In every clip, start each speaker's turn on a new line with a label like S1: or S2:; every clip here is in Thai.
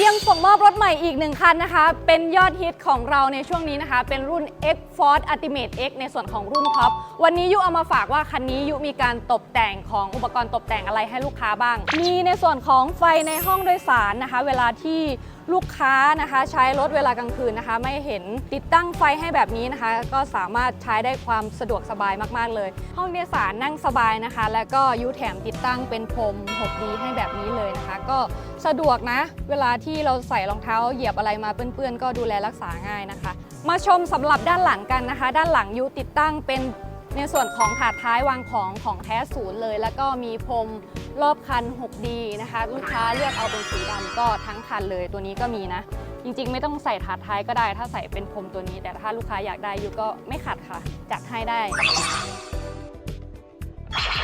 S1: เตรียมส่งมอบรถใหม่อีกหนึ่งคันนะคะ เป็นยอดฮิตของเราในช่วงนี้นะคะ เป็นรุ่น X Force Ultimate X ในส่วนของรุ่นท็อป วันนี้ยุเอามาฝากว่าคันนี้ยุมีการตกแต่งของอุปกรณ์ตกแต่งอะไรให้ลูกค้าบ้าง มีในส่วนของไฟในห้องโดยสารนะคะ เวลาที่ ลูกค้านะคะ ใช้รถเวลากลางคืนนะคะ ไม่เห็นติดตั้งไฟให้แบบนี้นะคะ ก็สามารถใช้ได้ความสะดวกสบายมากๆเลย ห้องโดยสารนั่งสบายนะคะ แล้วก็ยุแถมติดตั้งเป็นพรม 6D ให้แบบนี้เลยนะคะ ก็สะดวกนะ เวลาที่เราใส่รองเท้าเหยียบอะไรมาเปื้อนๆ ก็ดูแลรักษาง่ายนะคะ มาชมสำหรับด้านหลังกันนะคะ ด้านหลังยุติดตั้งเป็นในส่วนของถาดท้ายวางของของแท้ศูนย์เลย แล้วก็มีพรม รอบคัน 6D นะคะ ลูกค้าเลือกเอาเป็นสีดำก็ทั้งคันเลยตัวนี้ก็มีนะ จริงๆ ไม่ต้องใส่ถาดท้ายก็ได้ ถ้าใส่เป็นพรมตัวนี้ แต่ถ้าลูกค้าอยากได้ยุก็ไม่ขัดค่ะ จัดให้ได้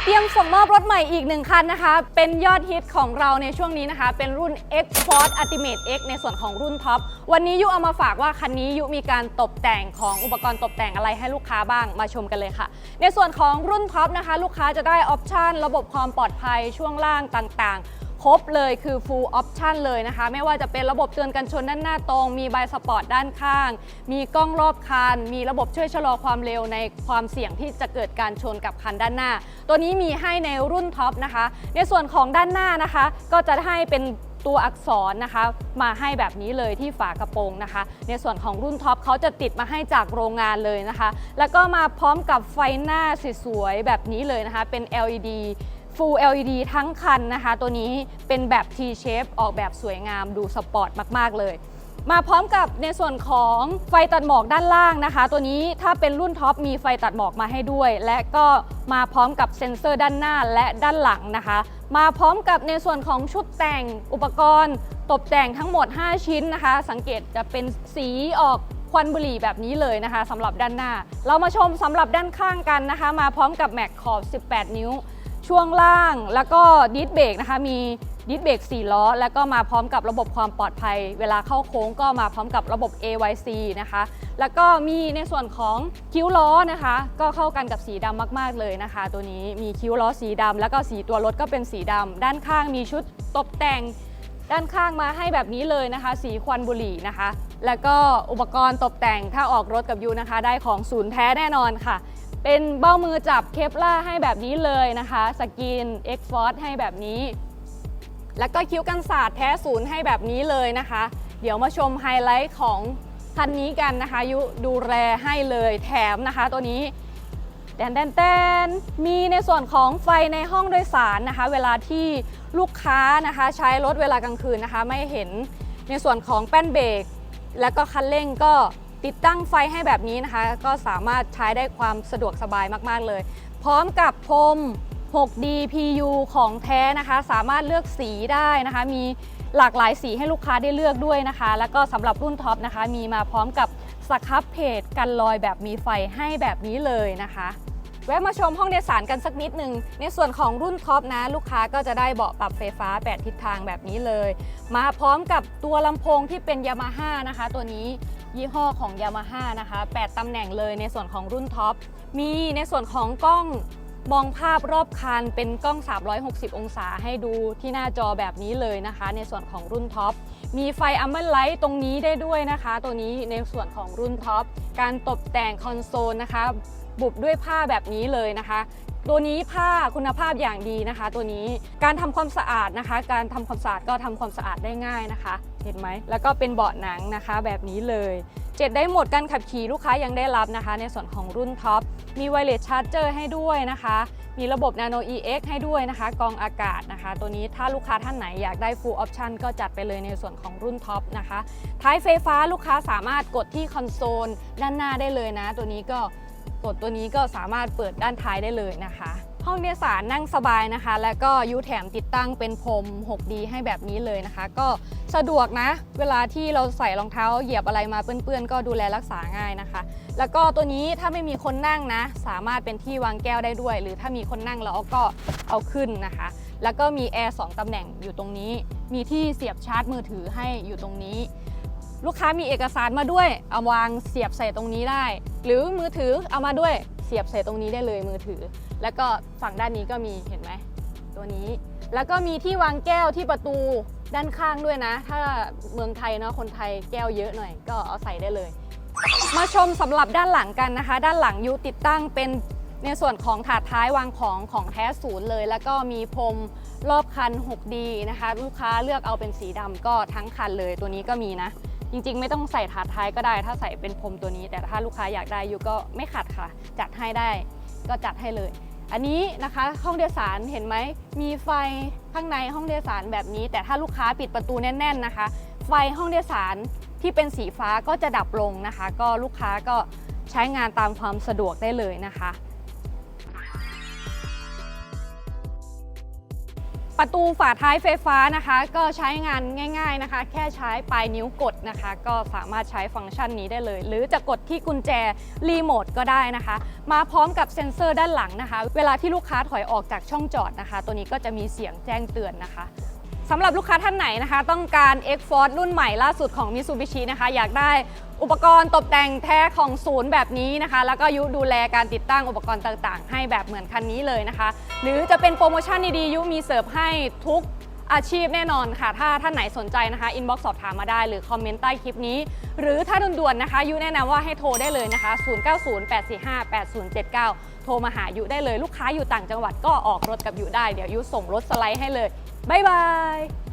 S1: เตรียมส่งมอบรถใหม่อีกหนึ่งคันนะคะ เป็นยอดฮิตของเราในช่วงนี้นะคะ เป็นรุ่น X Force Ultimate X ในส่วนของรุ่นท็อป วันนี้ยุเอามาฝากว่าคันนี้ยุมีการตกแต่งของอุปกรณ์ตกแต่งอะไรให้ลูกค้าบ้างมาชมกันเลยค่ะ ในส่วนของรุ่นท็อปนะคะ ลูกค้าจะได้ออปชันระบบความปลอดภัยช่วงล่างต่างๆ ครบเลยคือ full option เลยนะคะ ไม่ว่าจะเป็นระบบเตือนกันชนด้านหน้าตรง มีใบสปอร์ตด้านข้าง มีกล้องรอบคัน มีระบบช่วยชะลอความเร็วในความเสี่ยงที่จะเกิดการชนกับคันด้านหน้า ตัวนี้มีให้ในรุ่นท็อปนะคะ ในส่วนของด้านหน้านะคะ ก็จะให้เป็นตัวอักษรนะคะ มาให้แบบนี้เลยที่ฝากระโปรงนะคะ ในส่วนของรุ่นท็อปเขาจะติดมาให้จากโรงงานเลยนะคะ แล้วก็มาพร้อมกับไฟหน้าสวยๆแบบนี้เลยนะคะ เป็น LED Full LED ทั้งคันนะคะ ตัวนี้เป็นแบบ T shape ออกแบบสวยงามดูสปอร์ตมาก ๆ เลย มาพร้อมกับในส่วนของไฟตัดหมอกด้านล่างนะคะ ตัวนี้ถ้าเป็นรุ่นท็อปมีไฟตัดหมอกมาให้ด้วย และก็มาพร้อมกับเซ็นเซอร์ด้านหน้าและด้านหลังนะคะ มาพร้อมกับในส่วนของชุดแต่งอุปกรณ์ ตกแต่งทั้งหมด 5 ชิ้นนะคะ สังเกตจะเป็นสีออกควันบุหรี่แบบนี้เลยนะคะสำหรับด้านหน้า เรามาชมสำหรับด้านข้างกันนะคะ มาพร้อมกับแม็กขอบ 18 นิ้ว ช่วงล่างแล้วก็ดิสเบรกนะคะ มีดิสเบรก4ล้อ แล้วก็มาพร้อมกับระบบความปลอดภัย เวลาเข้าโค้งก็มาพร้อมกับระบบ AYC นะคะ แล้วก็มีในส่วนของคิ้วล้อนะคะ ก็เข้ากันกับสีดำมาก ๆ เลยนะคะ ตัวนี้มีคิ้วล้อสีดำแล้วก็สีตัวรถก็เป็นสีดำด้านข้างมีชุดตกแต่ง ด้านข้างมาให้แบบนี้เลยนะคะ สีควันบุหรี่นะคะ แล้วก็อุปกรณ์ตกแต่งถ้าออกรถกับยูนะคะ ได้ของศูนย์แท้แน่นอนค่ะ เป็นเบ้ามือจับเคปล่าให้แบบนี้เลยนะคะสกิน X Force ให้แบบนี้ แล้วก็คิ้วกันศาสตร์แท้ศูนย์ให้แบบนี้เลยนะคะ เดี๋ยวมาชมไฮไลท์ของคันนี้กันนะคะยุดูแลให้เลยแถมนะคะตัวนี้แตนแตนแตนมีในส่วนของไฟในห้องโดยสารนะคะ เวลาที่ลูกค้านะคะใช้รถเวลากลางคืนนะคะ ไม่เห็นในส่วนของแป้นเบรกแล้วก็คันเร่งก็ ติดตั้งไฟให้แบบนี้นะคะ ก็สามารถใช้ได้ความสะดวกสบายมากๆเลย พร้อมกับพรม 6D PU ของแท้นะคะ สามารถเลือกสีได้นะคะ มีหลากหลายสีให้ลูกค้าได้เลือกด้วยนะคะ แล้วก็สำหรับรุ่นท็อปนะคะ มีมาพร้อมกับสครับเพจกันรอยแบบมีไฟให้แบบนี้เลยนะคะแวะมาชมห้องโดยสารกันสักนิดหนึ่ง ในส่วนของรุ่นท็อปนะ ลูกค้าก็จะได้เบาะปรับไฟฟ้า 8 ทิศทางแบบนี้เลย มาพร้อมกับตัวลำโพงที่เป็นยามาฮ่านะคะ ตัวนี้ ยี่ห้อของ Yamaha นะคะ 8 ตำแหน่งเลยในส่วนของรุ่นท็อป มีในส่วนของกล้องมองภาพรอบคันเป็นกล้อง 360 องศาให้ดูที่หน้าจอแบบนี้เลยนะคะ ในส่วนของรุ่นท็อป มีไฟอัมเบอร์ไลท์ตรงนี้ได้ด้วยนะคะ ตัวนี้ในส่วนของรุ่นท็อป การตกแต่งคอนโซลนะคะ บุบด้วยผ้าแบบนี้เลยนะคะ ตัวนี้ผ้าคุณภาพอย่างดีนะคะ ตัวนี้การทำความสะอาดนะคะ การทำความสะอาดก็ทำความสะอาดได้ง่ายนะคะ เห็นไหมแล้วก็เป็นเบาะหนังนะคะแบบนี้เลยเจ็ดได้หมดการขับขี่ลูกค้ายังได้รับนะคะ ในส่วนของรุ่นท็อปมีไวเลสชาร์จเจอร์ให้ด้วยนะคะ มีระบบ Nano EX ให้ด้วยนะคะกองอากาศนะคะ ตัวนี้ถ้าลูกค้าท่านไหนอยากได้ Full Option ก็จัดไปเลยในส่วนของรุ่นท็อปนะคะ ท้ายไฟฟ้าลูกค้าสามารถกดที่คอนโซลด้านหน้าได้เลยนะ ตัวนี้ก็ กดตัวนี้ก็สามารถเปิดด้านท้ายได้เลยนะคะ ห้องโดยสารนั่งสบายนะคะ และก็ยูแถมติดตั้งเป็นพรม 6D ให้แบบนี้เลยนะคะ ก็สะดวกนะ เวลาที่เราใส่รองเท้าเหยียบอะไรมาเปื้อนๆ ก็ดูแลรักษาง่ายนะคะ แล้วก็ตัวนี้ถ้าไม่มีคนนั่งนะ สามารถเป็นที่วางแก้วได้ด้วย หรือถ้ามีคนนั่งแล้วก็เอาขึ้นนะคะ แล้วก็มีแอร์2ตำแหน่งอยู่ตรงนี้ มีที่เสียบชาร์จมือถือให้อยู่ตรงนี้ ลูกค้ามีเอกสารมาด้วย เอาวางเสียบใส่ตรงนี้ได้ หรือมือถือเอามาด้วยเสียบใส่ตรงนี้ได้เลยมือถือ แล้วก็ฝั่งด้านนี้ก็มีเห็นไหมตัวนี้ แล้วก็มีที่วางแก้วที่ประตูด้านข้างด้วยนะ ถ้าเมืองไทยเนาะคนไทยแก้วเยอะหน่อย ก็เอาใส่ได้เลย มาชมสำหรับด้านหลังกันนะคะ ด้านหลังยูติดตั้งเป็นในส่วนของถาดท้ายวางของของแท้ศูนย์เลย แล้วก็มีพรมรอบคัน 6D นะคะ ลูกค้าเลือกเอาเป็นสีดำก็ทั้งคันเลยตัวนี้ก็มีนะ จริงๆ ไม่ต้องใส่ถาดท้ายก็ได้ ถ้าใส่เป็นพรมตัวนี้ แต่ถ้าลูกค้าอยากได้ยูก็ไม่ขัดค่ะ จัดให้ได้ก็จัดให้เลย อันนี้นะคะห้องโดยสารเห็นไหมมีไฟข้างในห้องโดยสารแบบนี้ แต่ถ้าลูกค้าปิดประตูแน่น ๆนะคะ ไฟห้องโดยสารที่เป็นสีฟ้าก็จะดับลงนะคะ ก็ลูกค้าก็ใช้งานตามความสะดวกได้เลยนะคะ ประตูฝาท้ายไฟฟ้านะคะ ก็ใช้งานง่ายๆนะคะ แค่ใช้ปลายนิ้วกดนะคะ ก็สามารถใช้ฟังก์ชันนี้ได้เลย หรือจะกดที่กุญแจรีโมทก็ได้นะคะ มาพร้อมกับเซ็นเซอร์ด้านหลังนะคะ เวลาที่ลูกค้าถอยออกจากช่องจอดนะคะ ตัวนี้ก็จะมีเสียงแจ้งเตือนนะคะสำหรับลูกค้าท่านไหนนะคะ ต้องการ X Force รุ่นใหม่ล่าสุดของ Mitsubishi นะคะ อยากได้ อุปกรณ์ตกแต่งแท้ของศูนย์แบบนี้นะคะ แล้วก็ยุดูแลการติดตั้งอุปกรณ์ต่างๆ ให้แบบเหมือนคันนี้เลยนะคะ หรือจะเป็นโปรโมชั่นดีๆยุมีเสิร์ฟให้ทุกอาชีพแน่นอนค่ะ ถ้าท่านไหนสนใจนะคะอินบ็อกซ์สอบถามมาได้หรือคอมเมนต์ใต้คลิปนี้ หรือถ้าด่วนๆนะคะยุแนะนำว่าให้โทรได้เลยนะคะ 0908458079 โทรมาหายุได้เลยลูกค้าอยู่ต่างจังหวัดก็ออกรถกับยุได้เดี๋ยวยุส่งรถสไลด์ให้เลยบ๊ายบาย